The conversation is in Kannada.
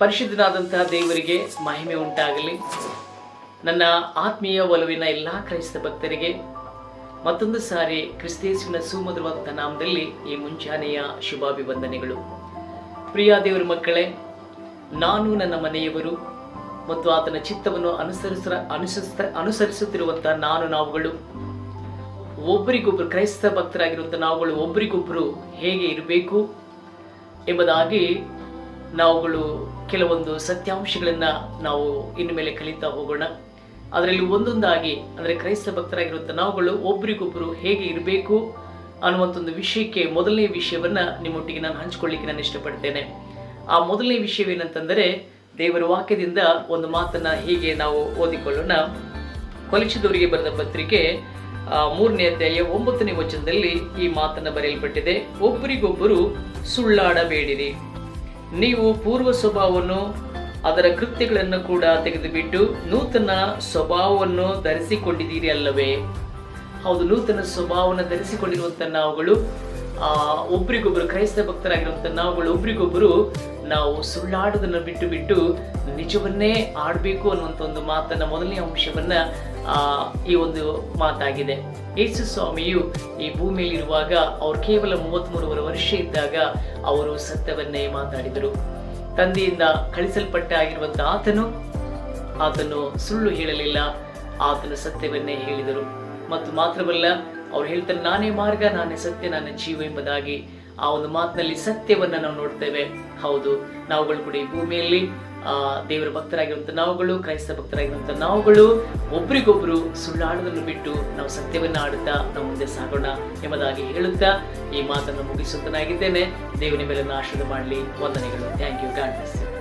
ಪರಿಶುದ್ಧನಾದಂತಹ ದೇವರಿಗೆ ಮಹಿಮೆ ಉಂಟಾಗಲಿ. ನನ್ನ ಆತ್ಮೀಯ ಒಲವಿನ ಎಲ್ಲ ಕ್ರೈಸ್ತ ಭಕ್ತರಿಗೆ ಮತ್ತೊಂದು ಸಾರಿ ಕ್ರಿಸ್ತೇಸುವಿನ ಸುಮಧುರವಾದ ನಾಮದಲ್ಲಿ ಈ ಮುಂಜಾನೆಯ ಶುಭಾಭಿವಂದನೆಗಳು. ಪ್ರಿಯ ದೇವರ ಮಕ್ಕಳೇ, ನಾನು ನನ್ನ ಮನೆಯವರು ಮತ್ತು ಆತನ ಚಿತ್ತವನ್ನು ಅನುಸರಿಸ ಅನುಸರಿಸ ಅನುಸರಿಸುತ್ತಿರುವಂತಹ ನಾನು ನಾವುಗಳು. ಒಬ್ಬರಿಗೊಬ್ಬರು ಕ್ರೈಸ್ತ ಭಕ್ತರಾಗಿರುವಂಥ ನಾವುಗಳು ಒಬ್ಬರಿಗೊಬ್ಬರು ಹೇಗೆ ಇರಬೇಕು ಎಂಬುದಾಗಿ ನಾವುಗಳು ಕೆಲವೊಂದು ಸತ್ಯಾಂಶಗಳನ್ನು ನಾವು ಇನ್ನು ಮೇಲೆ ಕಲಿತಾ ಹೋಗೋಣ. ಅದರಲ್ಲಿ ಒಂದೊಂದಾಗಿ, ಅಂದರೆ ಕ್ರೈಸ್ತ ಭಕ್ತರಾಗಿರುವಂಥ ನಾವುಗಳು ಒಬ್ಬರಿಗೊಬ್ಬರು ಹೇಗೆ ಇರಬೇಕು ಅನ್ನುವಂಥ ಒಂದು ವಿಷಯಕ್ಕೆ ಮೊದಲನೇ ವಿಷಯವನ್ನ ನಿಮ್ಮೊಟ್ಟಿಗೆ ನಾನು ಹಂಚಿಕೊಳ್ಳಿಕ್ಕೆ ನಾನು ಇಷ್ಟಪಡ್ತೇನೆ. ಆ ಮೊದಲನೇ ವಿಷಯವೇನಂತಂದರೆ, ದೇವರ ವಾಕ್ಯದಿಂದ ಒಂದು ಮಾತನ್ನ ಹೀಗೆ ನಾವು ಓದಿಕೊಳ್ಳೋಣ. ಕೊಲಿಸಿದವರಿಗೆ ಬರೆದ ಪತ್ರಿಕೆ ಮೂರನೇ ಅಧ್ಯಾಯ ಒಂಬತ್ತನೇ ವಚನದಲ್ಲಿ ಈ ಮಾತನ್ನ ಬರೆಯಲ್ಪಟ್ಟಿದೆ. ಒಬ್ಬರಿಗೊಬ್ಬರು ಸುಳ್ಳಾಡಬೇಡಿರಿ. ನೀವು ಪೂರ್ವ ಸ್ವಭಾವವನ್ನು ಅದರ ಕೃತ್ಯಗಳನ್ನು ಕೂಡ ತೆಗೆದುಬಿಟ್ಟು ನೂತನ ಸ್ವಭಾವವನ್ನು ಧರಿಸಿಕೊಂಡಿದ್ದೀರಿ ಅಲ್ಲವೇ? ಹೌದು, ನೂತನ ಸ್ವಭಾವವನ್ನು ಧರಿಸಿಕೊಂಡಿರುವಂತ ನಾವುಗಳು ಒಬ್ರಿಗೊಬ್ರು ಕ್ರೈಸ್ತ ಭಕ್ತರಾಗಿರುವಂಥ ನಾವುಗಳು, ಒಬ್ರಿಗೊಬ್ರು ನಾವು ಸುಳ್ಳಾಡೋದನ್ನ ಬಿಟ್ಟು ಬಿಟ್ಟು ನಿಜವನ್ನೇ ಆಡಬೇಕು ಅನ್ನುವಂತ ಒಂದು ಮಾತನ್ನ, ಮೊದಲನೇ ಅಂಶವನ್ನ ಈ ಒಂದು ಮಾತಾಗಿದೆ. ಯೇಸು ಸ್ವಾಮಿಯು ಈ ಭೂಮಿಯಲ್ಲಿರುವಾಗ ಅವ್ರು ಕೇವಲ ಮೂವತ್ತ್ಮೂರುವರೆ ವರ್ಷ ಇದ್ದಾಗ ಅವರು ಸತ್ಯವನ್ನೇ ಮಾತಾಡಿದರು. ತಂದೆಯಿಂದ ಕಳಿಸಲ್ಪಟ್ಟ ಆಗಿರುವಂತ ಆತನು ಆತನು ಸುಳ್ಳು ಹೇಳಲಿಲ್ಲ, ಆತನು ಸತ್ಯವನ್ನೇ ಹೇಳಿದರು. ಮತ್ತು ಮಾತ್ರವಲ್ಲ ಅವ್ರು ಹೇಳ್ತಾರೆ, ನಾನೇ ಮಾರ್ಗ, ನಾನೇ ಸತ್ಯ, ನಾನೇ ಜೀವ ಎಂಬುದಾಗಿ ಆ ಒಂದು ಮಾತಿನಲ್ಲಿ ಸತ್ಯವನ್ನ ನಾವು ನೋಡ್ತೇವೆ. ಹೌದು, ನಾವುಗಳು ಕೂಡ ಈ ಭೂಮಿಯಲ್ಲಿ, ಆ, ದೇವರ ಭಕ್ತರಾಗಿರುವಂಥ ನಾವುಗಳು, ಕ್ರೈಸ್ತ ಭಕ್ತರಾಗಿರುವಂಥ ನಾವುಗಳು, ಒಬ್ರಿಗೊಬ್ರು ಸುಳ್ಳಾಡೋದನ್ನು ಬಿಟ್ಟು ನಾವು ಸತ್ಯವನ್ನ ಆಡುತ್ತಾ ನಾವು ಮುಂದೆ ಸಾಗೋಣ ಎಂಬುದಾಗಿ ಹೇಳುತ್ತಾ ಈ ಮಾತನ್ನು ಮುಗಿಸುತ್ತನಾಗಿದ್ದೇನೆ ದೇವನ ಮೇಲೆ ಆಶೀರ್ವಾದ ಮಾಡಲಿ. ವಂದನೆಗಳು. Thank you god